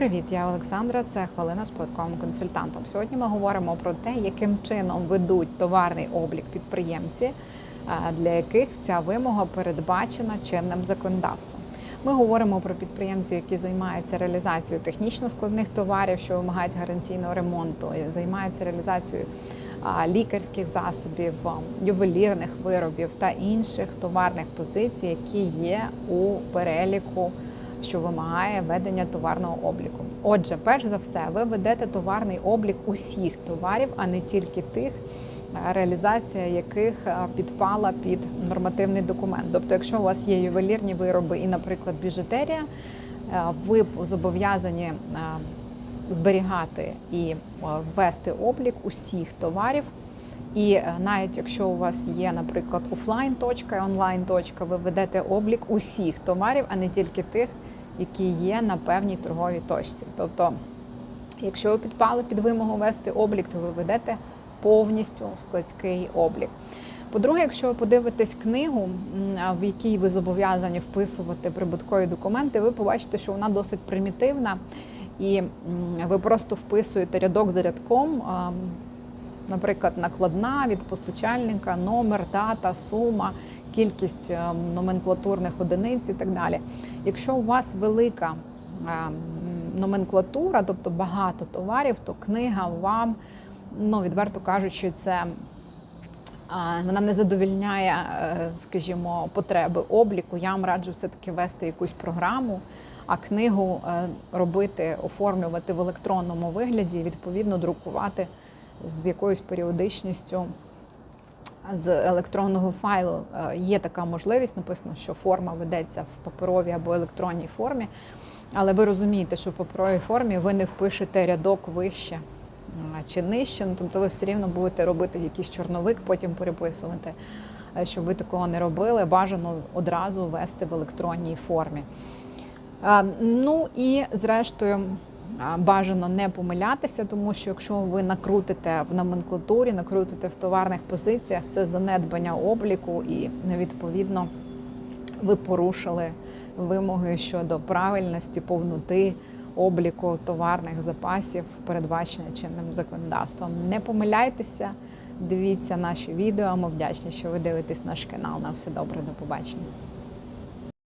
привіт! Я Олександра. Це хвилина з податковим консультантом. Сьогодні ми говоримо про те, яким чином ведуть товарний облік підприємці, для яких ця вимога передбачена чинним законодавством. Ми говоримо про підприємців, які займаються реалізацією технічно складних товарів, що вимагають гарантійного ремонту, займаються реалізацією лікарських засобів, ювелірних виробів та інших товарних позицій, які є у переліку що вимагає ведення товарного обліку. Отже, перш за все, ви ведете товарний облік усіх товарів, а не тільки тих, е, реалізація яких е, підпала під нормативний документ. Тобто, якщо у вас є ювелірні вироби і, наприклад, біжутерія, е, ви зобов'язані зберігати і е, вести облік усіх товарів. І навіть якщо у вас є, наприклад, офлайн точка і онлайн точка, ви ведете облік усіх товарів, а не тільки тих, які є на певній торговій точці. Тобто, якщо ви підпали під вимогу вести облік, то ви ведете повністю складський облік. По-друге, якщо ви подивитесь книгу, в якій ви зобов'язані вписувати прибуткові документи, ви побачите, що вона досить примітивна, і ви просто вписуєте рядок за рядком. наприклад, накладна від постачальника, номер, дата, сума, кількість е, номенклатурних одиниць і так далі. Якщо у вас велика е, номенклатура, тобто багато товарів, то книга вам, ну відверто кажучи, це. Вона не задовільняє, е, скажімо, потреби обліку. Я вам раджу все-таки вести якусь програму, а книгу е, робити, оформлювати в електронному вигляді, і, відповідно друкувати з якоюсь періодичністю з електронного файлу. Е, Є така можливість, написано, що форма ведеться в паперовій або електронній формі. Але ви розумієте, що в паперовій формі ви не впишете рядок вище чи нижче. Ну, тобто ви все рівно будете робити якийсь чорновик, потім переписувати. Е, Щоб ви такого не робили, бажано одразу ввести в електронній формі. Ну і зрештою. Бажано не помилятися, тому що якщо ви накрутите в номенклатурі, накрутите в товарних позиціях, це занедбання обліку, і відповідно ви порушили вимоги щодо правильності, повноти обліку товарних запасів, передбачених чинним законодавством. Не помиляйтеся, дивіться наші відео. Ми вдячні, що ви дивитесь наш канал. На все добре, до побачення.